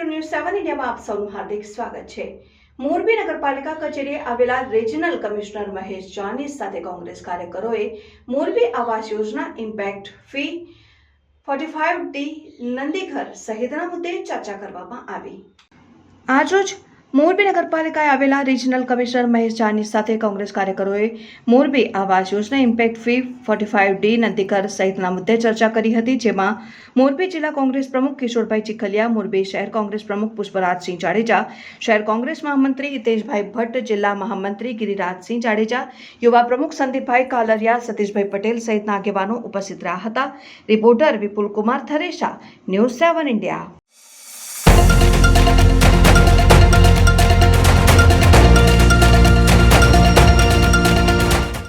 આપ સૌનું હાર્દિક સ્વાગત છે. મોરબી નગરપાલિકા કચેરીએ આવેલા રિજનલ કમિશનર મહેશ જાની સાથે કોંગ્રેસ કાર્યકરોએ મોરબી આવાસ યોજના impact fee forty five D Nandighar સહિતના મુદ્દે ચર્ચા કરવામાં આવી. આજરોજ મોરબી નગરપાલિકાએ આવેલા રિજનલ કમિશનર મહેશ જાની સાથે કોંગ્રેસ કાર્યકરોએ મોરબી આવાસ યોજના impact fee forty five D નંદીકર સહિતના મુદ્દે ચર્ચા કરી હતી, જેમાં મોરબી જિલ્લા કોંગ્રેસ પ્રમુખ કિશોરભાઈ ચીખલિયા, મોરબી શહેર કોંગ્રેસ પ્રમુખ પુષ્પરાજસિંહ જાડેજા, શહેર કોંગ્રેસ મહામંત્રી હિતેશભાઈ ભટ્ટ, જિલ્લા મહામંત્રી ગિરિરાજસિંહ જાડેજા, યુવા પ્રમુખ સંદીપભાઈ કાલરિયા, સતીશભાઈ પટેલ સહિતના આગેવાનો ઉપસ્થિત રહ્યા હતા. Reporter Vipul Kumar Tharesha, news seven India.